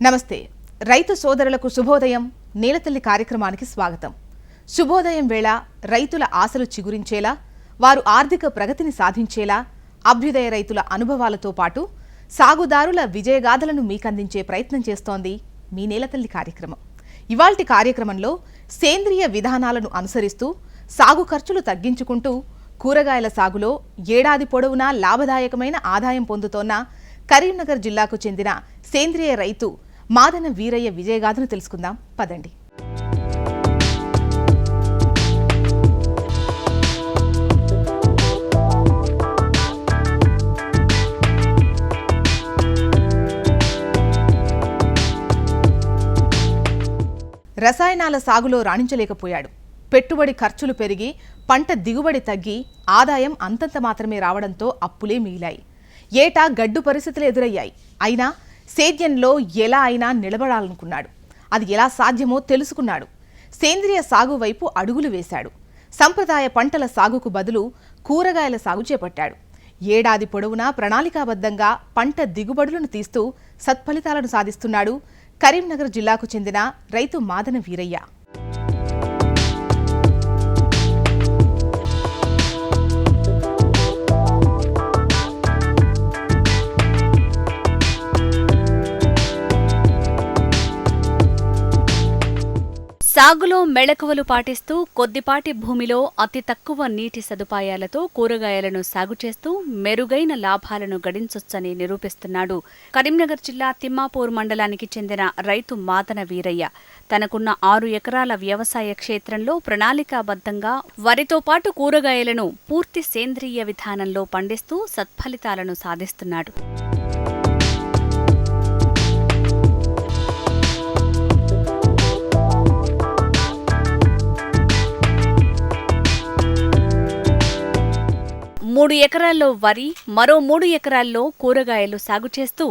నమస్తే. రైతు సోదరులకు శుభోదయం. నీలతల్లి కార్యక్రమానికి స్వాగతం. శుభోదయం వేళ రైతుల ఆశలు చిగురించేలా వారు ఆర్థిక ప్రగతిని సాధించేలా అభ్యుదయ రైతుల అనుభవాలతో పాటు సాగుదారుల విజయగాథలను మీకందించే ప్రయత్నం చేస్తోంది మీ నీలతల్లి కార్యక్రమం. ఇవాల్టి కార్యక్రమంలో సేంద్రియ విధానాలను అనుసరిస్తూ సాగు ఖర్చులు తగ్గించుకుంటూ కూరగాయల సాగులో ఏడాది పొడవునా లాభదాయకమైన ఆదాయం పొందుతోన్న కరీంనగర్ జిల్లాకు చెందిన సేంద్రియ రైతు మాదన వీరయ్య విజయగాథను తెలుసుకుందాం. పదండి. రసాయనాల సాగులో రాణించలేకపోయాడు. పెట్టుబడి ఖర్చులు పెరిగి పంట దిగుబడి తగ్గి ఆదాయం అంతంత మాత్రమే రావడంతో అప్పులే మిగిలాయి. ఏటా గడ్డు పరిస్థితులు ఎదురయ్యాయి. అయినా సేద్యంలో ఎలా అయినా నిలబడాలనుకున్నాడు. అది ఎలా సాధ్యమో తెలుసుకున్నాడు. సేంద్రియ సాగు వైపు అడుగులు వేశాడు. సంప్రదాయ పంటల సాగుకు బదులు కూరగాయల సాగు చేపట్టాడు. ఏడాది పొడవునా ప్రణాళికాబద్ధంగా పంట దిగుబడులను తీస్తూ సత్ఫలితాలను సాధిస్తున్నాడు కరీంనగర్ జిల్లాకు చెందిన రైతు మాదన వీరయ్య. సాగులో మెళకువలు పాటిస్తూ కొద్దిపాటి భూమిలో అతి తక్కువ నీటి సదుపాయాలతో కూరగాయలను సాగు చేస్తూ మెరుగైన లాభాలను గడించొచ్చని నిరూపిస్తున్నాడు. కరీంనగర్ జిల్లా తిమ్మాపూర్ మండలానికి చెందిన రైతు మాదన వీరయ్య. తనకున్న ఆరు ఎకరాల వ్యవసాయ క్షేత్రంలో ప్రణాళికాబద్ధంగా వరితో పాటు కూరగాయలను పూర్తి సేంద్రియ విధానంలో పండిస్తూ సత్ఫలితాలను సాధిస్తున్నాడు. మూడు ఎకరాల్లో వరి మరో మూడు ఎకరాల్లో కూరగాయలు సాగు చేస్తూ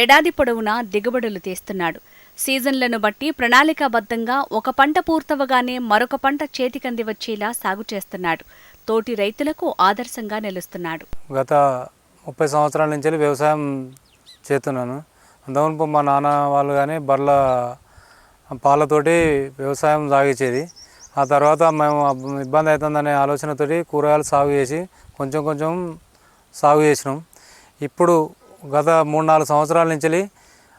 ఏడాది పొడవునా దిగుబడులు తీస్తున్నాడు. సీజన్లను బట్టి ప్రణాళికాబద్ధంగా ఒక పంట పూర్తవగానే మరొక పంట చేతికంది వచ్చేలా సాగు చేస్తున్నాడు. తోటి రైతులకు ఆదర్శంగా నిలుస్తున్నాడు. గత ముప్పై సంవత్సరాల నుంచి వ్యవసాయం చేస్తున్నాను. అంతకుముందు మా నాన్న వాళ్ళు కానీ బర్ల పాలతోటి వ్యవసాయం సాగించేది. ఆ తర్వాత మేము ఇబ్బంది అవుతుందనే ఆలోచనతోటి కూరగాయలు సాగు చేసి కొంచెం కొంచెం సాగు చేసినాం. ఇప్పుడు గత మూడు నాలుగు సంవత్సరాల నుంచి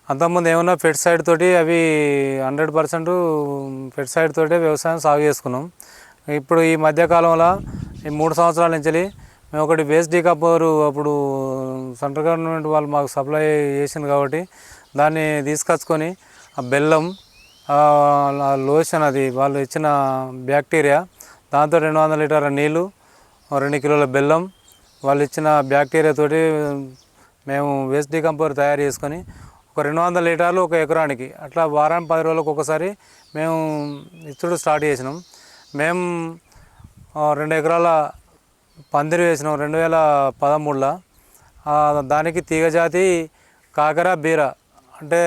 అంతకుముందు ఏమన్నా ఫెడ్ తోటి అవి హండ్రెడ్ పర్సెంట్ ఫెడ్ సైడ్ తోటే వ్యవసాయం సాగు చేసుకున్నాం. ఇప్పుడు ఈ మధ్యకాలంలో ఈ మూడు సంవత్సరాల నుంచి మేము ఒకటి వేస్ట్ డీకపర్ అప్పుడు సెంట్రల్ గవర్నమెంట్ వాళ్ళు మాకు సప్లై చేసింది కాబట్టి దాన్ని తీసుకొచ్చుకొని ఆ బెల్లం ఆ, లోషన్ అది వాళ్ళు ఇచ్చిన బ్యాక్టీరియా దాంతో రెండు వందల లీటర్ల నీళ్ళు రెండు కిలోల బెల్లం వాళ్ళు ఇచ్చిన బ్యాక్టీరియా తోటి మేము వేస్ట్ డికంపోర్ తయారు చేసుకొని ఒక రెండు వందల లీటర్లు ఒక ఎకరానికి అట్లా వారానికి పది రోజులకు ఒకసారి మేము ఇచ్చుడు స్టార్ట్ చేసినాం. మేము రెండు ఎకరాల పందిరి వేసినాం రెండు వేల పదమూడులో. దానికి తీగజాతి కాకర బీర అంటే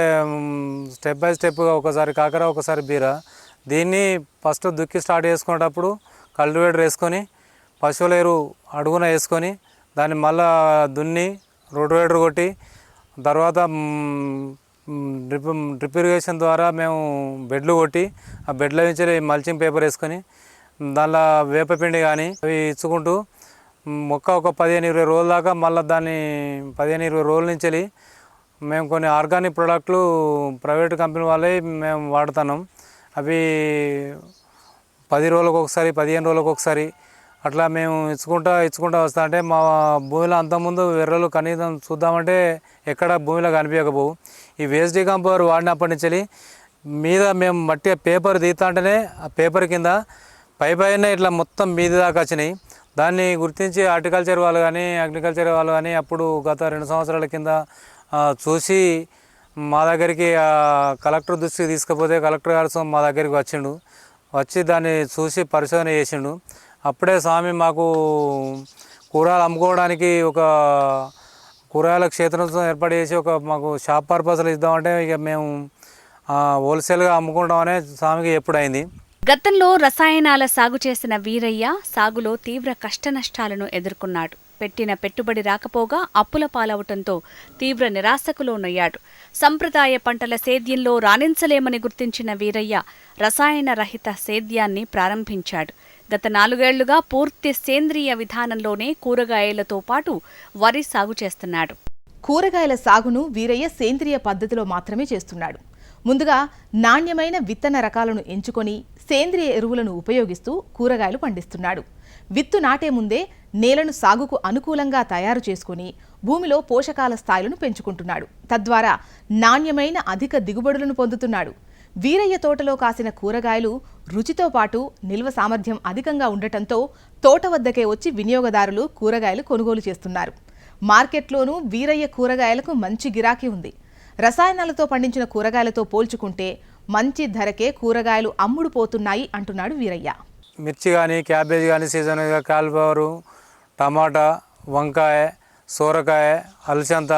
స్టెప్ బై స్టెప్గా ఒకసారి కాకర ఒకసారి బీర. దీన్ని ఫస్ట్ దుక్కి స్టార్ట్ చేసుకునేటప్పుడు కల్టివేటర్ వేసుకొని పశువుల ఎరువు అడుగున వేసుకొని దాన్ని మళ్ళా దున్ని రోటివేటర్ కొట్టి తర్వాత డ్రిప్ డ్రిప్ ఇరిగేషన్ ద్వారా మేము బెడ్లు కొట్టి ఆ బెడ్ల నుంచి మల్చింగ్ పేపర్ వేసుకొని దానిలో వేపపిండి కానీ అవి ఇచ్చుకుంటూ మొక్క ఒక పదిహేను ఇరవై రోజుల దాకా మళ్ళీ దాన్ని పదిహేను ఇరవై రోజుల నుంచి వెళ్ళి మేము కొన్ని ఆర్గానిక్ ప్రోడక్ట్లు ప్రైవేట్ కంపెనీ వాళ్ళే మేము వాడుతున్నాం. అవి పది రోజులకు ఒకసారి పదిహేను రోజులకు ఒకసారి అట్లా మేము ఇచ్చుకుంటా ఇచ్చుకుంటా వస్తా. అంటే మా భూమిలో అంతకుముందు ఎర్రలు కనీసం చూద్దామంటే ఎక్కడ భూమిలో కనిపించకపోవు. ఈ వేస్ట్ డీకంపోర్ వాడినప్పటి నుంచి మీద మేము మట్టి పేపర్ తీస్తా అంటేనే ఆ పేపర్ కింద పై పైన ఇట్లా మొత్తం మీది దాకా వచ్చినాయి. దాన్ని గుర్తించి హార్టికల్చర్ వాళ్ళు కానీ అగ్రికల్చర్ వాళ్ళు కానీ అప్పుడు గత రెండు సంవత్సరాల కింద చూసి మా దగ్గరికి కలెక్టర్ దృష్టికి తీసుకపోతే కలెక్టర్ గారు మా దగ్గరికి వచ్చిండు. వచ్చి దాన్ని చూసి పరిశోధన చేసిండు. అప్పుడే స్వామి మాకు కూరలు అమ్ముకోవడానికి ఒక కూరగాయల క్షేత్రం ఏర్పాటు చేసి ఒక మాకు షాప్ పర్పస్లు ఇద్దామంటే ఇక మేము హోల్సేల్గా హోల్సేల్గా అమ్ముకుంటామనే స్వామికి ఎప్పుడైంది. గతంలో రసాయనాల సాగు చేసిన వీరయ్య సాగులో తీవ్ర కష్టనష్టాలను ఎదుర్కొన్నాడు. పెట్టిన పెట్టుబడి రాకపోగా అప్పుల పాలవటంతో తీవ్ర నిరాశకులోనయ్యాడు సంప్రదాయ పంటల సేద్యంలో రాణించలేమని గుర్తించిన వీరయ్య రసాయన రహిత సేద్యాన్ని ప్రారంభించాడు. గత నాలుగేళ్ళుగా పూర్తి సేంద్రియ విధానంలోనే కూరగాయలతో పాటు వరి సాగు చేస్తున్నాడు. కూరగాయల సాగును వీరయ్య సేంద్రియ పద్ధతిలో మాత్రమే చేస్తున్నాడు. ముందుగా నాణ్యమైన విత్తన రకాలను ఎంచుకొని సేంద్రియ ఎరువులను ఉపయోగిస్తూ కూరగాయలు పండిస్తున్నాడు. విత్తు నాటే ముందే నేలను సాగుకు అనుకూలంగా తయారు చేసుకుని భూమిలో పోషకాల స్థాయిలను పెంచుకుంటున్నాడు. తద్వారా నాణ్యమైన అధిక దిగుబడులను పొందుతున్నాడు. వీరయ్య తోటలో కాసిన కూరగాయలు రుచితో పాటు నిల్వ సామర్థ్యం అధికంగా ఉండటంతో తోట వద్దకే వచ్చి వినియోగదారులు కూరగాయలు కొనుగోలు చేస్తున్నారు. మార్కెట్లోనూ వీరయ్య కూరగాయలకు మంచి గిరాకీ ఉంది. రసాయనాలతో పండించిన కూరగాయలతో పోల్చుకుంటే మంచి ధరకే కూరగాయలు అమ్ముడు పోతున్నాయి అంటున్నాడు వీరయ్య. మిర్చి కానీ క్యాబేజ్ కానీ సీజన్ కాలిఫ్లవరు టమాటా వంకాయ సోరకాయ అలసంత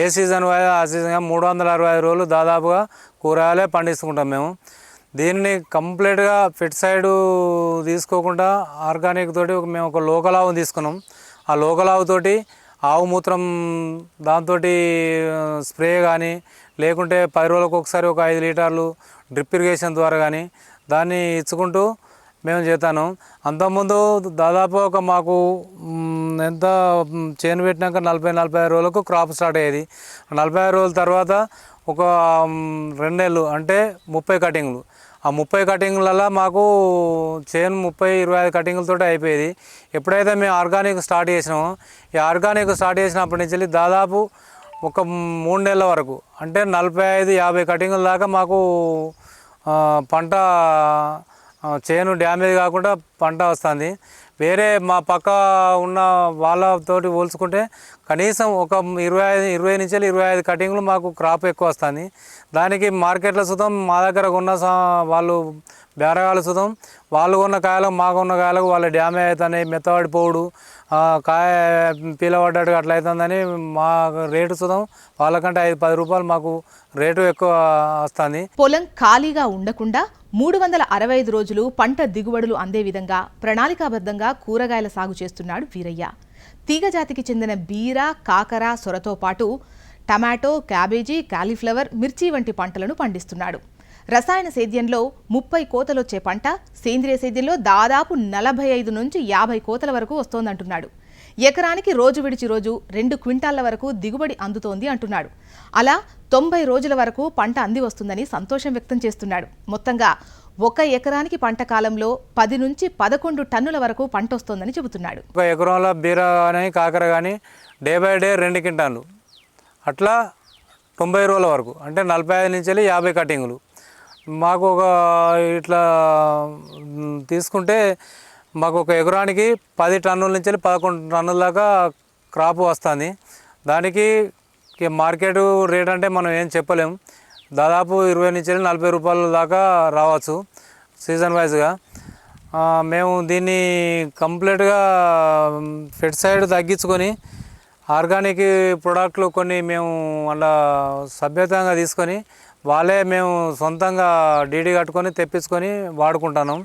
ఏ సీజన్ ఆ సీజన్గా మూడు వందల అరవై ఐదు రోజులు దాదాపుగా కూరగాయలే పండిస్తుంటాం మేము. దీన్ని కంప్లీట్గా ఫిట్ తీసుకోకుండా ఆర్గానిక్ తోటి మేము ఒక లోకల్ ఆవు తీసుకున్నాం. ఆ లోకల్ ఆవు తోటి ఆవు మూత్రం దాంతో స్ప్రే కానీ లేకుంటే పది రోజులకు ఒకసారి ఒక ఐదు లీటర్లు డ్రిప్ ఇరిగేషన్ ద్వారా కానీ దాన్ని ఇచ్చుకుంటూ మేము చేస్తాను. అంతకుముందు దాదాపు ఒక మాకు ఎంత చేను పెట్టినాక నలభై నలభై ఐదు రోజులకు క్రాప్ స్టార్ట్ అయ్యేది. నలభై ఐదు రోజుల తర్వాత ఒక రెండేళ్ళు రెండు నెలలు అంటే ముప్పై కటింగ్లు. ఆ ముప్పై కటింగ్లలో మాకు చేను ముప్పై ఇరవై ఐదు కటింగ్లతో అయిపోయేది. ఎప్పుడైతే మేము ఆర్గానిక్ స్టార్ట్ చేసినామో ఈ ఆర్గానిక్ స్టార్ట్ చేసినప్పటి నుంచి వెళ్ళి దాదాపు ఒక మూడు నెలల వరకు అంటే నలభై ఐదు యాభై కటింగుల దాకా మాకు పంట చేను డ్యామేజ్ కాకుండా పంట వస్తుంది. వేరే మా పక్క ఉన్న వాళ్ళతోటి పోల్చుకుంటే కనీసం ఒక ఇరవై ఐదు ఇరవై నుంచి ఇరవై ఐదు కటింగ్లు మాకు క్రాప్ ఎక్కువ వస్తుంది. దానికి మార్కెట్లో సుతం మా దగ్గర ఉన్న వాళ్ళు బేరగాళ్ళు సుతం వాళ్ళు ఉన్న కాయలకు మాకు ఉన్న కాయలకు వాళ్ళ డ్యామేజ్ అవుతున్నాయి మెత్తబడిపోవుడు ఆ, కాయ పీలబడ్డట్టు అట్లా అవుతుందని మా రేటు సుతం వాళ్ళకంటే ఐదు పది రూపాయలు మాకు రేటు ఎక్కువ వస్తుంది. పొలం ఖాళీగా ఉండకుండా మూడు వందల అరవై ఐదు రోజులు పంట దిగుబడులు అందే విధంగా ప్రణాళికాబద్ధంగా కూరగాయల సాగు చేస్తున్నాడు వీరయ్య. తీగజాతికి చెందిన బీర కాకర సొరతో పాటు టమాటో క్యాబేజీ కాలీఫ్లవర్ మిర్చి వంటి పంటలను పండిస్తున్నాడు. రసాయన సేద్యంలో ముప్పై కోతలొచ్చే పంట సేంద్రియ సేద్యంలో దాదాపు నలభై ఐదు నుంచి యాభై కోతల వరకు వస్తోందంటున్నాడు. ఎకరానికి రోజు విడిచి రోజు రెండు క్వింటాళ్ళ వరకు దిగుబడి అందుతోంది అంటున్నాడు. అలా తొంభై రోజుల వరకు పంట అంది వస్తుందని సంతోషం వ్యక్తం చేస్తున్నాడు. మొత్తంగా ఒక ఎకరానికి పంట కాలంలో పది నుంచి పదకొండు టన్నుల వరకు పంట వస్తుందని చెబుతున్నాడు. ఒక ఎకరంలో బీర కానీ కాకర కానీ డే బై డే రెండు క్వింటాలు. అట్లా తొంభై రోజుల వరకు అంటే నలభై ఐదు నుంచి యాభై కటింగులు. మాకు ఒక ఇట్లా తీసుకుంటే మాకు ఒక ఎకరానికి పది టన్నుల నుంచి పదకొండు టన్నుల దాకా క్రాప్ వస్తుంది. దానికి ఇక మార్కెట్ రేట్ అంటే మనం ఏం చెప్పలేం. దాదాపు ఇరవై నుంచి వెళ్ళి నలభై రూపాయల దాకా రావచ్చు సీజన్ వైజ్గా. మేము దీన్ని కంప్లీట్గా ఫెర్టిసైడ్ తగ్గించుకొని ఆర్గానిక్ ప్రోడక్ట్లు కొన్ని మేము అలా సభ్యతంగా తీసుకొని వాళ్ళే మేము సొంతంగా డీడీ కట్టుకొని తెప్పించుకొని వాడుకుంటాను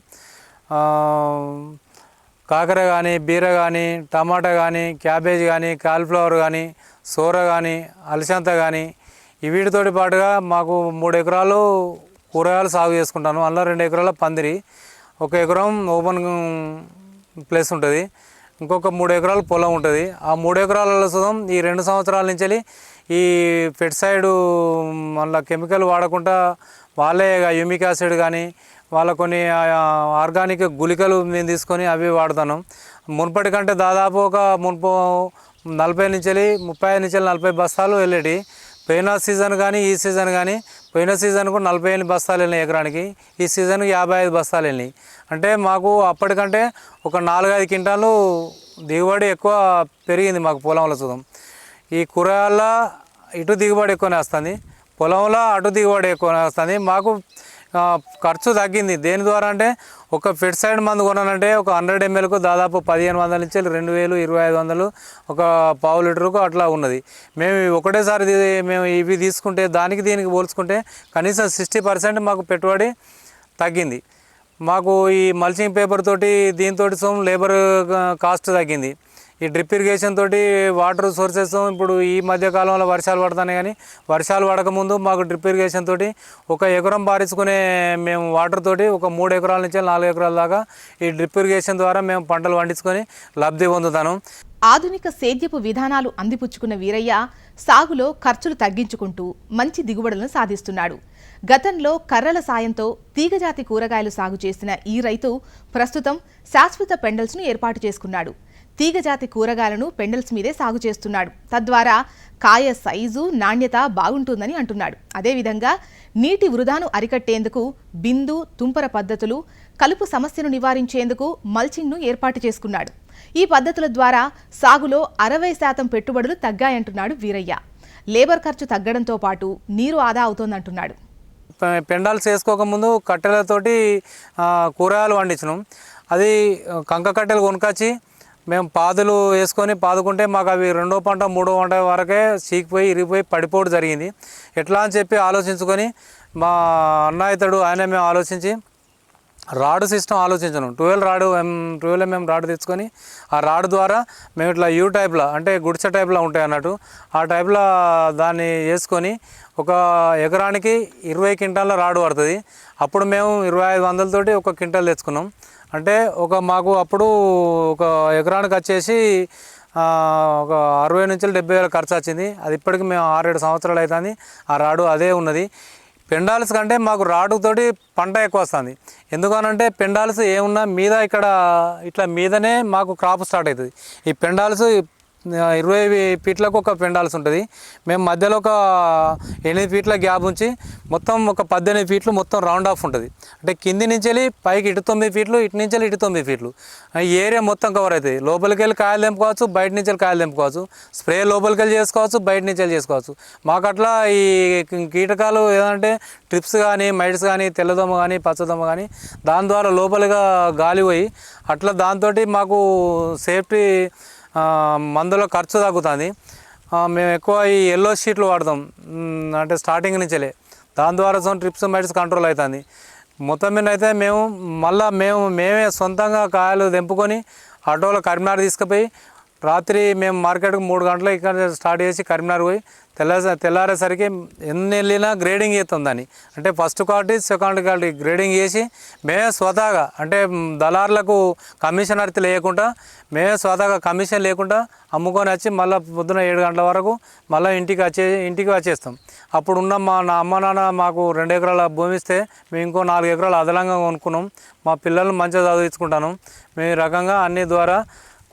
కాకర కానీ బీర కానీ టమాటా కానీ క్యాబేజ్ కానీ కాలీఫ్లవర్ కానీ సోర కానీ అలసంత కానీ ఈ వీటితోటి పాటుగా మాకు మూడు ఎకరాలు కూరగాయలు సాగు చేసుకుంటాను. అందులో రెండు ఎకరాల పందిరి ఒక ఎకరం ఓపెన్ ప్లేస్ ఉంటుంది. ఇంకొక మూడు ఎకరాలు పొలం ఉంటుంది. ఆ మూడు ఎకరాలలో సుతం ఈ రెండు సంవత్సరాల నుంచి ఈ ఫెర్టిసైడ్ మళ్ళీ కెమికల్ వాడకుండా వాళ్ళే యూమిక్ యాసిడ్ కానీ వాళ్ళ కొన్ని ఆర్గానిక్ గుళికలు మేము తీసుకొని అవి వాడతాను మునుపటి కంటే దాదాపు ఒక మునుపు నలభై నుంచి వెళ్ళి ముప్పై ఐదు నుంచి వెళ్ళి నలభై బస్తాలు వెళ్ళేటి. పోయిన సీజన్ కానీ ఈ సీజన్ కానీ పోయిన సీజన్కు నలభై ఎనిమిది బస్తాలు వెళ్ళినాయి ఎకరానికి. ఈ సీజన్కి యాభై ఐదు బస్తాలు వెళ్ళినాయి. అంటే మాకు అప్పటికంటే ఒక నాలుగైదు క్వింటాలు దిగుబడి ఎక్కువ పెరిగింది మాకు పొలంలో చూద్దాం ఈ కూరగాయల ఇటు దిగుబడి ఎక్కువనే వస్తుంది. పొలంలో అటు దిగుబడి ఎక్కువనే వస్తుంది. మాకు ఖర్చు తగ్గింది. దేని ద్వారా అంటే ఒక ఫెర్సైడ్ మందు కొనాలంటే ఒక హండ్రెడ్ ఎంఎల్కు దాదాపు పదిహేను వందల నుంచి రెండు వేలు ఇరవై ఐదు వందలు ఒక పావు లీటర్కు అట్లా ఉన్నది. మేము ఒకటేసారి మేము ఇవి తీసుకుంటే దానికి దీనికి పోల్చుకుంటే కనీసం సిక్స్టీ పర్సెంట్ మాకు పెట్టుబడి తగ్గింది. మాకు ఈ మల్చింగ్ పేపర్ తోటి దీంతో సోమ్ లేబర్ కాస్ట్ తగ్గింది. ఈ డ్రిప్ ఇరిగేషన్ తోటి వాటర్ సోర్సెస్ ఇప్పుడు ఈ మధ్య కాలంలో వర్షాలు పడుతున్నాయి కానీ వర్షాలు పడకముందు మాకు డ్రిప్ ఇరిగేషన్ తోటి ఒక ఎకరం పారించుకునే మేము వాటర్ తోటి ఒక మూడు ఎకరాల నుంచి నాలుగు ఎకరాల దాకా ఈ డ్రిప్ ఇరిగేషన్ ద్వారా మేము పంటలు పండించుకొని లబ్ధి పొందుతాను. ఆధునిక సేద్యపు విధానాలు అందిపుచ్చుకున్న వీరయ్య సాగులో ఖర్చులు తగ్గించుకుంటూ మంచి దిగుబడులను సాధిస్తున్నాడు. గతంలో కర్రల సాయంతో తీగజాతి కూరగాయలు సాగు చేసిన ఈ రైతు ప్రస్తుతం శాశ్వత పెండల్స్ను ఏర్పాటు చేసుకున్నాడు. తీగజాతి కూరగాయలను పెండల్స్ మీదే సాగు చేస్తున్నాడు. తద్వారా కాయ సైజు నాణ్యత బాగుంటుందని అంటున్నాడు. అదేవిధంగా నీటి వృధాను అరికట్టేందుకు బిందు తుంపర పద్ధతులు కలుపు సమస్యను నివారించేందుకు మల్చింగ్ను ఏర్పాటు చేసుకున్నాడు. ఈ పద్ధతుల ద్వారా సాగులో అరవై శాతం పెట్టుబడులు తగ్గాయంటున్నాడు వీరయ్య. లేబర్ ఖర్చు తగ్గడంతో పాటు నీరు ఆదా అవుతోందంటున్నాడు. పెండాల్స్ వేసుకోకముందు కట్టెలతోటి కూరగాయలు పండించినాం అది కంక కట్టెలు కొనుకొచ్చి మేము పాదులు వేసుకొని పాదుకుంటే మాకు అవి రెండో పంట మూడో పంట వరకే చీకిపోయి ఇరిగిపోయి పడిపోవడం జరిగింది. ఎట్లా అని చెప్పి ఆలోచించుకొని మా అన్న ఇతడు ఆయన మేము ఆలోచించి రాడ్ సిస్టమ్ ఆలోచించను. Twelve rod twelve MM rod తెచ్చుకొని ఆ రాడ్ ద్వారా మేము ఇట్లా యూ టైప్లో అంటే గుడిసె టైప్లో ఉంటాయి అన్నట్టు. ఆ టైప్లో దాన్ని వేసుకొని ఒక ఎకరానికి ఇరవై క్వింటాల రాడు పడుతుంది. అప్పుడు మేము ఇరవై ఐదు వందలతోటి ఒక క్వింటాల్ తెచ్చుకున్నాం. అంటే ఒక మాకు అప్పుడు ఒక ఎకరానికి వచ్చేసి ఒక అరవై నుంచి డెబ్బై వేల ఖర్చు వచ్చింది. అది ఇప్పటికి మేము ఆరేడు సంవత్సరాలు అవుతుంది ఆ రాడు అదే ఉన్నది. పెండాల్స్ కంటే మాకు రాడుతోటి పంట ఎక్కువ వస్తుంది. ఎందుకనంటే పెండాల్స్ ఏమున్నా మీద ఇక్కడ ఇట్లా మీదనే మాకు క్రాప్ స్టార్ట్ అవుతుంది. ఈ పెండాల్స్ ఇరవై ఫీట్లకు ఒక పెండాల్సి ఉంటుంది. మేము మధ్యలో ఒక ఎనిమిది ఫీట్ల గ్యాప్ ఉంచి మొత్తం ఒక పద్దెనిమిది ఫీట్లు మొత్తం రౌండ్ ఆఫ్ ఉంటుంది. అంటే కింది నుంచి వెళ్ళి పైకి ఇటు తొమ్మిది ఫీట్లు ఇటు నుంచి వెళ్ళి ఇటు తొమ్మిది ఫీట్లు. ఏరియా మొత్తం కవర్ అవుతుంది లోపలికి వెళ్ళి కాయలు తెంపుకోవచ్చు బయట నుంచి వెళ్ళి కాయలు తెంపుకోవచ్చు. స్ప్రే లోపలికి వెళ్ళి చేసుకోవచ్చు బయట నుంచి వెళ్ళి చేసుకోవచ్చు. మాకు అట్లా ఈ కీటకాలు ఏదంటే ట్రిప్స్ కానీ మైట్స్ కానీ తెల్లదోమ కానీ పచ్చదోమ కానీ దాని ద్వారా లోపలిగా గాలి పోయి అట్లా దాంతో మాకు సేఫ్టీ మందుల ఖర్చు తగ్గుతుంది. మేము ఎక్కువ ఈ ఎల్లో షీట్లు వాడతాం. అంటే స్టార్టింగ్ నుంచేలే దాని ద్వారా సొంత ట్రిప్స్ మైట్స్ కంట్రోల్ అవుతుంది మొత్తం మీద అయితే మేము మళ్ళీ మేము మేమే సొంతంగా కాయలు తెంపుకొని ఆటోలో కరీంనగర్ తీసుకుపోయి రాత్రి మేము మార్కెట్కి మూడు గంటలకు ఇక్కడ స్టార్ట్ చేసి కరీంనగర్ పోయి తెల్ల తెల్లారేసరికి ఎన్ని వెళ్ళినా గ్రేడింగ్ చేస్తాం దాన్ని. అంటే first quality second quality grading చేసి మేమే స్వతహాగా అంటే దళారులకు కమిషన్ అరితి లేకుండా మేమే స్వతహాగా కమిషన్ లేకుండా అమ్ముకొని వచ్చి మళ్ళీ పొద్దున ఏడు గంటల వరకు మళ్ళీ ఇంటికి వచ్చే ఇంటికి వచ్చేస్తాం. అప్పుడు ఉన్న మా నా అమ్మ నాన్న మాకు రెండు ఎకరాల భూమి ఇస్తే మేము ఇంకో నాలుగు ఎకరాలు అదనంగా కొనుక్కున్నాం. మా పిల్లల్ని మంచిగా చదివించుకుంటాను. మేము రకంగా అన్ని ద్వారా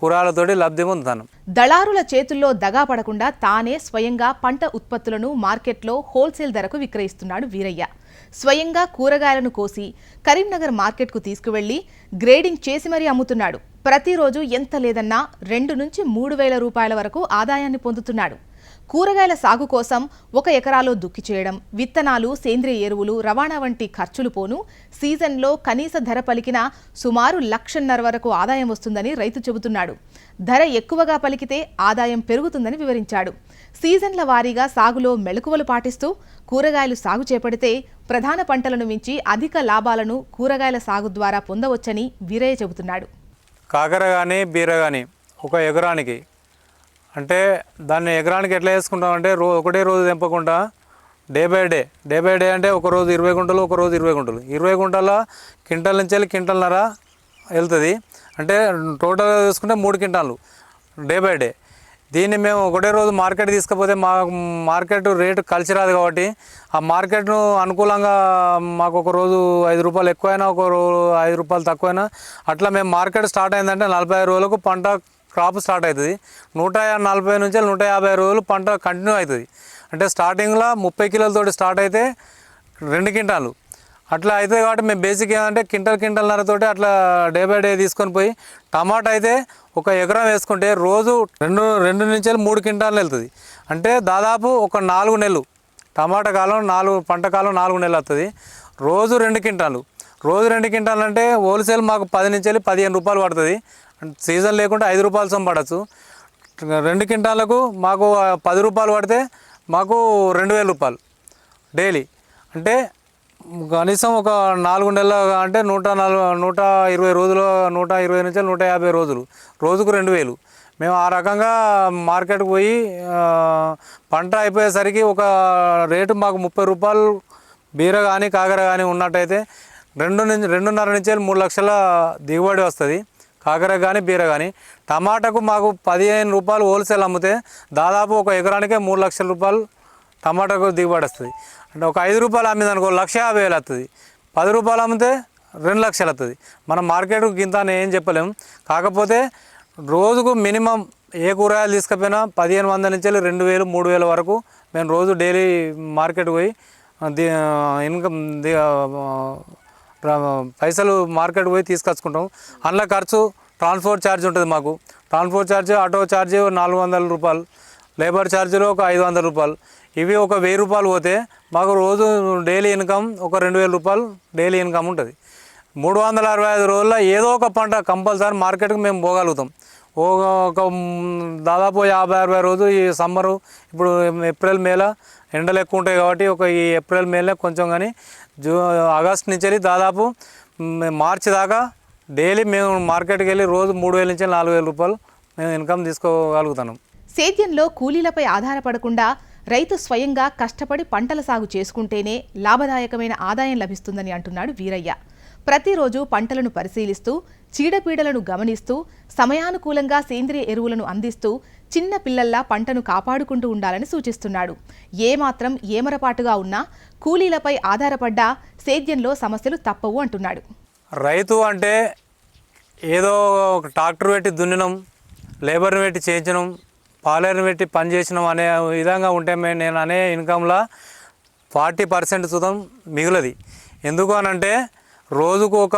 కురాలతోటి లబ్ధి పొందుతాను. దళారుల చేతుల్లో దగా పడకుండా తానే స్వయంగా పంట ఉత్పత్తులను మార్కెట్లో హోల్సేల్ ధరకు విక్రయిస్తున్నాడు వీరయ్య. స్వయంగా కూరగాయలను కోసి కరీంనగర్ మార్కెట్కు తీసుకువెళ్ళి గ్రేడింగ్ చేసి మరీ అమ్ముతున్నాడు. ప్రతిరోజు ఎంత లేదన్నా రెండు నుంచి మూడు వేల రూపాయల వరకు ఆదాయాన్ని పొందుతున్నాడు. కూరగాయల సాగు కోసం ఒక ఎకరాలో దుక్కి చేయడం విత్తనాలు సేంద్రియ ఎరువులు రవాణా వంటి ఖర్చులు పోను. సీజన్లో కనీస ధర పలికిన సుమారు లక్షన్నర వరకు ఆదాయం వస్తుందని రైతు చెబుతున్నాడు. ధర ఎక్కువగా పలికితే ఆదాయం పెరుగుతుందని వివరించాడు. సీజన్ల వారీగా సాగులో మెళకువలు పాటిస్తూ కూరగాయలు సాగు చేపడితే ప్రధాన పంటలను మించి అధిక లాభాలను కూరగాయల సాగు ద్వారా పొందవచ్చని వీరయ్య చెబుతున్నాడు. కాకర కానీ బీర కానీ ఒక ఎకరానికి అంటే దాన్ని ఎకరానికి ఎట్లా వేసుకుంటాం అంటే రో ఒకటే రోజు తెంపకుండా day by day day by day అంటే ఒక రోజు ఇరవై గుంటలు ఒక రోజు ఇరవై గుంటలు. ఇరవై గుంటల క్వింటల్ నుంచి వెళ్ళి క్వింటల్నర వెళ్తుంది. అంటే టోటల్గా చూసుకుంటే మూడు క్వింటాలు డే బై డే. దీన్ని మేము ఒకటే రోజు మార్కెట్ తీసుకపోతే మా మార్కెట్ రేటు కలిసి రాదు కాబట్టి ఆ మార్కెట్ను అనుకూలంగా మాకు ఒక రోజు ఐదు రూపాయలు ఎక్కువైనా ఒక రోజు ఐదు రూపాయలు తక్కువైనా అట్లా మేము మార్కెట్ స్టార్ట్ అయిందంటే నలభై ఐదు రోజులకు పంట క్రాప్ స్టార్ట్ అవుతుంది. నూట నలభై నుంచి నూట యాభై రోజులు పంట కంటిన్యూ అవుతుంది. అంటే స్టార్టింగ్లో ముప్పై కిలోలతోటి స్టార్ట్ అయితే రెండు క్వింటాలు. అట్లా అవుతుంది కాబట్టి మేము బేసిక్ ఏంటంటే క్వింటల్ క్వింటల్నరతోటి అట్లా డే బై డే తీసుకొని పోయి టమాటా అయితే ఒక ఎకరం వేసుకుంటే రోజు రెండు రెండు నుంచి మూడు క్వింటాలు వెళ్తుంది. అంటే దాదాపు ఒక నాలుగు నెలలు టమాటా కాలం నాలుగు పంట కాలం నాలుగు నెలలు వస్తుంది రోజు రెండు క్వింటాలు. రోజు రెండు క్వింటాలు అంటే హోల్సేల్ మాకు పది నుంచి వెళ్ళి పదిహేను రూపాయలు పడుతుంది. సీజన్ లేకుంటే ఐదు రూపాయలు సొమ్ము పడచ్చు. రెండు క్వింటాలకు మాకు పది రూపాయలు పడితే మాకు రెండు వేల రూపాయలు డైలీ. అంటే కనీసం ఒక నాలుగు నెలల అంటే నూట నలభై నూట ఇరవై రోజులు నూట ఇరవై నుంచి నూట యాభై రోజులు. రోజుకు రెండు వేలు. మేము ఆ రకంగా మార్కెట్కి పోయి పంట అయిపోయేసరికి ఒక రేటు మాకు ముప్పై రూపాయలు బీర కానీ కాకర కానీ ఉన్నట్టయితే రెండు నుంచి రెండున్నర నుంచి మూడు లక్షల దిగుబడి వస్తుంది. కాకర కానీ బీర కానీ టమాటాకు మాకు పదిహేను రూపాయలు హోల్సేల్ అమ్మితే దాదాపు ఒక ఎకరానికే మూడు లక్షల రూపాయలు టమాటాకు దిగుబడి వస్తుంది. అంటే ఒక ఐదు రూపాయలు అమ్మింది అనుకో లక్ష యాభై వేలు వస్తుంది పది రూపాయలు అమ్మితే రెండు లక్షలు వస్తుంది మనం మార్కెట్ గింత అని ఏం చెప్పలేము కాకపోతే రోజుకు మినిమం ఏ కూరగాయలు తీసుకపోయినా పదిహేను వందల నుంచి రెండు వేలు మూడు వేల వరకు మేము రోజు డైలీ మార్కెట్కి పోయి ఇన్కమ్ పైసలు మార్కెట్ పోయి తీసుకొచ్చుకుంటాం. అందులో ఖర్చు ట్రాన్స్పోర్ట్ ఛార్జ్ ఉంటుంది మాకు. ట్రాన్స్పోర్ట్ ఛార్జ్ ఆటో ఛార్జ్ నాలుగు వందల రూపాయలు. లేబర్ ఛార్జీలు ఒక ఐదు వందల రూపాయలు. ఇవి ఒక వెయ్యి రూపాయలు పోతే మాకు రోజు డైలీ ఇన్కమ్ ఒక రెండు వేల రూపాయలు డైలీ ఇన్కమ్ ఉంటుంది. మూడు వందల అరవై ఐదు రోజుల్లో ఏదో ఒక పంట కంపల్సరీ మార్కెట్కి మేము పోగలుగుతాం. ఒక ఒక దాదాపు యాభై అరవై రోజు ఈ సమ్మరు ఇప్పుడు ఏప్రిల్ మేలో ఎండలు ఎక్కువ ఉంటాయి కాబట్టి ఒక ఈ ఏప్రిల్ మేలో కొంచెం కానీ జూ ఆగస్ట్ నుంచి వెళ్ళి దాదాపు మార్చి దాకా డైలీ మేము మార్కెట్కి వెళ్ళి రోజు మూడు వేల నుంచి నాలుగు వేల రూపాయలు మేము ఇన్కమ్ తీసుకోగలుగుతున్నాం సేద్యంలో కూలీలపై ఆధారపడకుండా రైతు స్వయంగా కష్టపడి పంటల సాగు చేసుకుంటేనే లాభదాయకమైన ఆదాయం లభిస్తుందని అంటున్నాడు వీరయ్య. ప్రతిరోజు పంటలను పరిశీలిస్తూ చీడపీడలను గమనిస్తూ సమయానుకూలంగా సేంద్రియ ఎరువులను అందిస్తూ చిన్న పిల్లల్లా పంటను కాపాడుకుంటూ ఉండాలని సూచిస్తున్నాడు. ఏమాత్రం ఏమరపాటుగా ఉన్నా కూలీలపై ఆధారపడ్డా సేద్యంలో సమస్యలు తప్పవు అంటున్నాడు. రైతు అంటే ఏదో ఒక ట్రాక్టర్ పెట్టి దున్నడం లేబర్ని పెట్టి చేయించడం పాలేరుని పెట్టి పని చేసినాం అనే విధంగా ఉంటే నేను అనే ఇన్కంలో ఫార్టీ పర్సెంట్ సుతం మిగులది. ఎందుకు అనంటే రోజుకు ఒక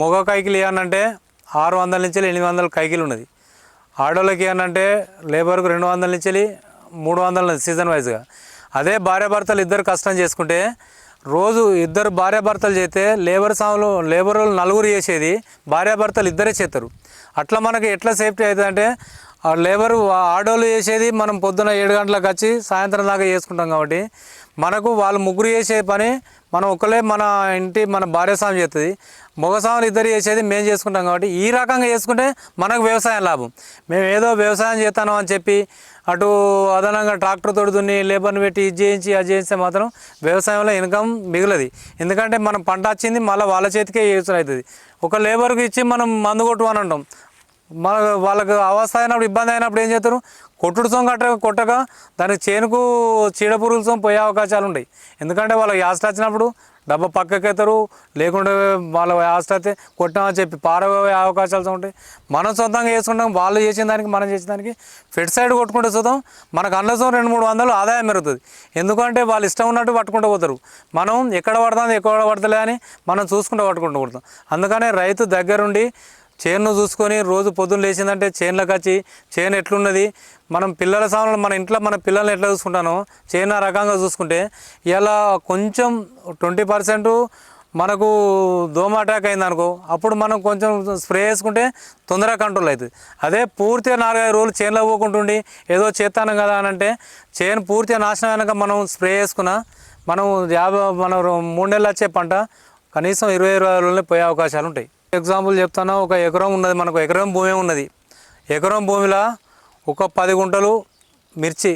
మొగ కైకిలు ఇవ్వనంటే ఆరు వందల నుంచి ఎనిమిది వందల కైకిలు ఉన్నది. ఆడోళ్ళకి ఏంటంటే లేబర్కు రెండు వందల నుంచి మూడు వందల సీజన్ వైజ్గా. అదే భార్యాభర్తలు ఇద్దరు కష్టం చేసుకుంటే రోజు ఇద్దరు భార్యాభర్తలు చేస్తే లేబర్ సాములు లేబర్ నలుగురు చేసేది భార్యాభర్తలు ఇద్దరే చేస్తారు అట్లా మనకి ఎట్లా సేఫ్టీ అవుతుందంటే ఆ లేబర్ ఆడోళ్ళు చేసేది మనం పొద్దున ఏడు గంటలకు వచ్చి సాయంత్రం దాకా చేసుకుంటాం కాబట్టి మనకు వాళ్ళు ముగ్గురు చేసే పని మనం ఒకలే మన ఇంటి మన భార్య స్వామి చేస్తుంది. మగ ఇద్దరు చేసేది మేము చేసుకుంటాం కాబట్టి ఈ రకంగా చేసుకుంటే మనకు వ్యవసాయం లాభం. మేము ఏదో వ్యవసాయం చేస్తాను అని చెప్పి అటు అదనంగా ట్రాక్టర్ తోటి దున్ని లేబర్ని పెట్టి ఇది చేయించి అది చేయిస్తే మాత్రం వ్యవసాయంలో ఇన్కమ్ మిగులది. ఎందుకంటే మనం పంట వచ్చింది మళ్ళీ వాళ్ళ చేతికే యూజ్ అవుతుంది. ఒక లేబర్కి ఇచ్చి మనం మందు కొట్టు అని అంటాం. మన వాళ్ళకు అవస్థ అయినప్పుడు ఇబ్బంది అయినప్పుడు ఏం చేస్తారు? కొట్టుడు సొంగ కట్ట కొట్టక దానికి చేనుకు చీడపురుగుల సొంగ పోయే అవకాశాలు ఉంటాయి ఎందుకంటే వాళ్ళకి యాస్ట్ వచ్చినప్పుడు డబ్బా పక్కకెత్తారు లేకుంటే వాళ్ళ యాస్ట్ అయితే కొట్టామని చెప్పి పారబోయే అవకాశాలు ఉంటాయి. మనం సొంతంగా చేసుకుంటాం వాళ్ళు చేసిన దానికి మనం చేసిన దానికి. ఫెడ్ సైడ్ కొట్టుకుంటే చూద్దాం మనకు అందులో రెండు మూడు వందలు ఆదాయం పెరుగుతుంది. ఎందుకంటే వాళ్ళు ఇష్టం ఉన్నట్టు పట్టుకుంటూ పోతారు. మనం ఎక్కడ పడుతుంది ఎక్కడ పడతలే అని మనం చూసుకుంటూ పట్టుకుంటూ పోతాం. అందుకనే రైతు దగ్గరుండి చేను చూసుకొని రోజు పొద్దున్న లేచిందంటే చేనులకు వచ్చి చేను ఎట్లున్నది? మనం పిల్లల సామాన్లు మన ఇంట్లో మన పిల్లల్ని ఎట్లా చూసుకుంటానో చేను ఆ రకంగా చూసుకుంటే ఇలా కొంచెం ట్వంటీ పర్సెంట్ మనకు దోమ అటాక్ అయింది అనుకో అప్పుడు మనం కొంచెం స్ప్రే వేసుకుంటే తొందరగా కంట్రోల్ అవుతుంది. అదే పూర్తిగా నాలుగైదు రోజులు చేనులో పోకుంటుండి ఏదో చేస్తాను కదా అని అంటే చేను పూర్తిగా నాశనం అయినాక మనం స్ప్రే వేసుకున్నా మనం యాభై మనం మూడు నెలలు వచ్చే పంట కనీసం ఇరవై ఇరవై రోజులనే పోయే అవకాశాలు ఉంటాయి. ఎగ్జాంపుల్ చెప్తాను? ఒక ఎకరం ఉన్నది మనకు ఎకరం భూమి ఉన్నది. ఎకరం భూమిలో ఒక పది గుంటలు మిర్చి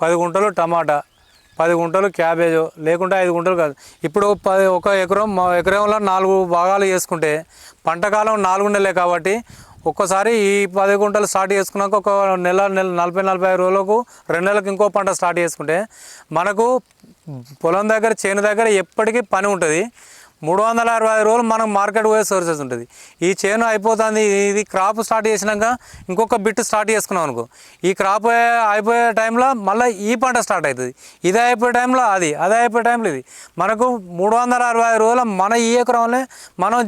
పది గుంటలు టమాటా పది గుంటలు క్యాబేజ్ లేకుంటే ఐదు గుంటలు కాదు. ఇప్పుడు పది ఒక ఎకరం ఎకరంలో నాలుగు భాగాలు చేసుకుంటే పంటకాలం నాలుగు నెలలే కాబట్టి ఒక్కసారి ఈ పది గుంటలు స్టార్ట్ చేసుకున్నాక ఒక నెల నెల నలభై నలభై ఐదు రోజులకు రెండు నెలలకు ఇంకో పంట స్టార్ట్ చేసుకుంటే మనకు పొలం దగ్గర చేను దగ్గర ఎప్పటికీ పని ఉంటుంది. మూడు వందల అరవై రోజులు మనం మార్కెట్ పోయే సోర్సెస్ ఉంటుంది. ఈ చేను అయిపోతుంది ఇది క్రాప్ స్టార్ట్ చేసినాక ఇంకొక బిట్ స్టార్ట్ చేసుకున్నాం అనుకో. ఈ క్రాప్ అయిపోయే టైంలో మళ్ళీ ఈ పంట స్టార్ట్ అవుతుంది ఇది అయిపోయే టైంలో అది అది అయిపోయే టైంలో ఇది. మనకు మూడు వందల అరవై రోజులు రోజుల మన ఈ ఎకరంలో మనం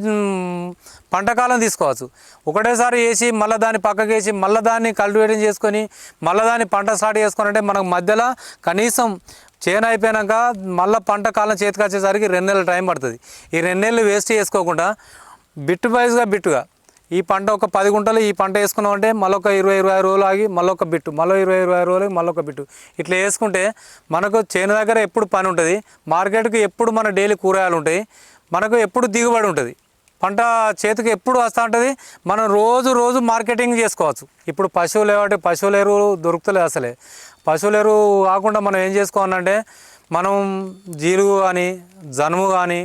పంటకాలం తీసుకోవచ్చు. ఒకటేసారి వేసి మళ్ళీ దాన్ని పక్కకి వేసి మళ్ళీ దాన్ని కల్టివేటింగ్ చేసుకొని మళ్ళీ దాన్ని పంట స్టార్ట్ చేసుకొని అంటే మనకు మధ్యలో కనీసం చేను అయిపోయాక మళ్ళీ పంట కాలం చేతికి వచ్చేసరికి రెండు నెలలు టైం పడుతుంది. ఈ రెండు నెలలు వేస్ట్ చేసుకోకుండా బిట్టు వైజ్గా బిట్టుగా ఈ పంట ఒక పది గుంటలు ఈ పంట వేసుకున్నాం అంటే మళ్ళొక ఇరవై ఇరవై రోజులు ఆగి మళ్ళొక బిట్టు మళ్ళీ ఇరవై ఇరవై రోజులు మళ్ళొక బిట్టు. ఇట్లా వేసుకుంటే మనకు చేను దగ్గర ఎప్పుడు పని ఉంటుంది మార్కెట్కి ఎప్పుడు మన డైలీ కూరగాయలు ఉంటాయి మనకు ఎప్పుడు దిగుబడి ఉంటుంది. పంట చేతికి ఎప్పుడు వస్తూ ఉంటుంది మనం రోజు రోజు మార్కెటింగ్ చేసుకోవచ్చు. ఇప్పుడు పశువులు ఏమంటే పశువుల ఎరువు దొరుకుతలేదు అసలే. పశువుల ఎరువు కాకుండా మనం ఏం చేసుకోవాలంటే మనం జీలుగు కానీ జనుము కానీ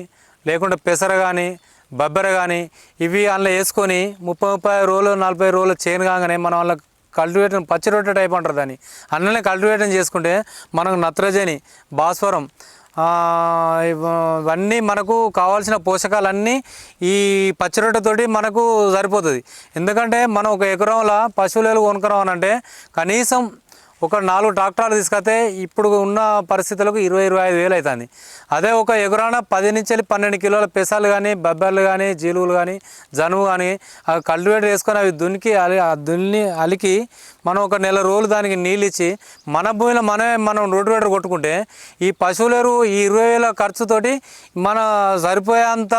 లేకుంటే పెసర కానీ బబ్బెర కానీ ఇవి అందులో వేసుకొని ముప్పై ముప్పై రోజులు నలభై రోజులు చేను కాగానే మనం వాళ్ళ కల్టివేటర్ పచ్చి రొట్టె టైప్ అంటారు దాన్ని. అందులోనే కల్టివేషన్ చేసుకుంటే మనకు నత్రజని భాస్వరం ఇవన్నీ మనకు కావాల్సిన పోషకాలన్నీ ఈ పచ్చి రొట్టెతోటి మనకు సరిపోతుంది. ఎందుకంటే మనం ఒక ఎకరంలో పశువులు అంటే కనీసం ఒక నాలుగు ట్రాక్టర్లు తీసుకొస్తే ఇప్పుడు ఉన్న పరిస్థితులకు ఇరవై ఇరవై ఐదు వేలు అవుతుంది. అదే ఒక ఎగురాన పది నుంచి వెళ్ళి పన్నెండు కిలోల పెసాలు కానీ బబ్బర్లు కానీ జీలుగులు కానీ జనువు కానీ అవి కల్టివేట్ వేసుకొని అవి దునికి అలి ఆ దున్ని అలికి మనం ఒక నెల రోజులు దానికి నీళ్ళు ఇచ్చి మన భూమిలో మనమే మనం రోడ్డు కొట్టుకుంటే ఈ పశువులేరు ఈ ఇరవై వేల ఖర్చుతోటి మన సరిపోయేంత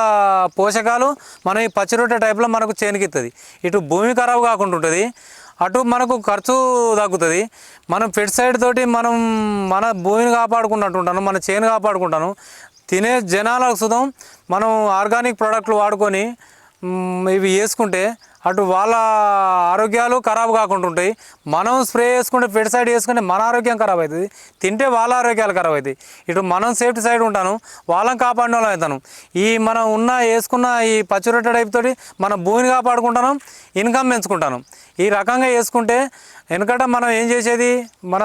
పోషకాలు మనం ఈ పచ్చి రొట్టె టైప్లో మనకు చేనికిస్తుంది ఇటు భూమి ఖరాబ్ కాకుండా ఉంటుంది. అటు మనకు ఖర్చు తగ్గుతుంది. మనం ఫిట్ సైడ్ తోటి మనం మన భూమిని కాపాడుకున్నట్టు ఉంటాను మన చేను కాపాడుకుంటాను. తినే జనాలకు సుతం మనం ఆర్గానిక్ ప్రోడక్ట్లు వాడుకొని ఇవి వేసుకుంటే అటు వాళ్ళ ఆరోగ్యాలు ఖరాబ్ కాకుండా ఉంటాయి. మనం స్ప్రే చేసుకుంటే పెడిసైడ్ సైడ్ వేసుకుంటే మన ఆరోగ్యం ఖరాబ్ అవుతుంది. తింటే వాళ్ళ ఆరోగ్యాలు ఖరాబ్ అవుతాయి. ఇటు మనం సేఫ్టీ సైడ్ ఉంటాను వాళ్ళని కాపాడిన వాళ్ళం అవుతాను. ఈ మనం ఉన్న వేసుకున్న ఈ పచ్చి రొట్టె టైప్ తోటి మన భూమిని కాపాడుకుంటాను ఇన్కమ్ పెంచుకుంటాను. ఈ రకంగా వేసుకుంటే ఎందుకంటే మనం ఏం చేసేది? మన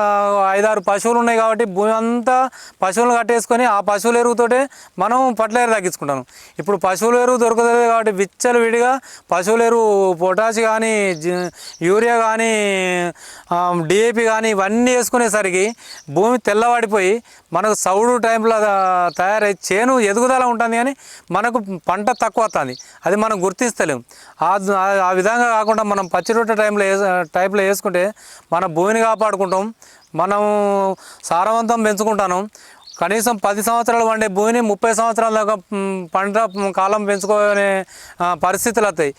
ఐదారు పశువులు ఉన్నాయి కాబట్టి భూమి అంతా పశువులు కట్టేసుకొని ఆ పశువుల ఎరువుతోటే మనం పట్ల తగ్గించుకుంటాం ఇప్పుడు పశువుల ఎరువు దొరకలేదు కాబట్టి విచ్చలు విడిగా పశువుల ఎరువు పొటాష్ కానీ యూరియా కానీ డిఏపి కానీ ఇవన్నీ వేసుకునేసరికి భూమి తెల్లవాడిపోయి మనకు సౌడు టైంలో తయారై చేను ఎదుగుదల ఉంటుంది కానీ మనకు పంట తక్కువ వస్తుంది. అది మనం గుర్తిస్తలేం ఆ విధంగా కాకుండా మనం పచ్చి రొట్టె టైంలో వేసు టైప్లో వేసుకుంటే మన భూమిని కాపాడుకుంటాం మనం సారవంతం పెంచుకుంటాను. కనీసం పది సంవత్సరాలు పండే భూమిని ముప్పై సంవత్సరాల పంట కాలం పెంచుకునే పరిస్థితులు వస్తాయి.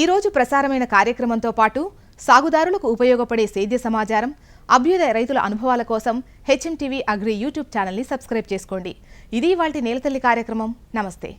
ఈరోజు ప్రసారమైన కార్యక్రమంతో పాటు సాగుదారులకు ఉపయోగపడే సేద్య సమాచారం అభ్యుదయ రైతుల అనుభవాల కోసం హెచ్ఎం టీవీ అగ్రి యూట్యూబ్ ఛానల్ని సబ్స్క్రైబ్ చేసుకోండి. ఇది వాటి నేలతల్లి కార్యక్రమం. నమస్తే.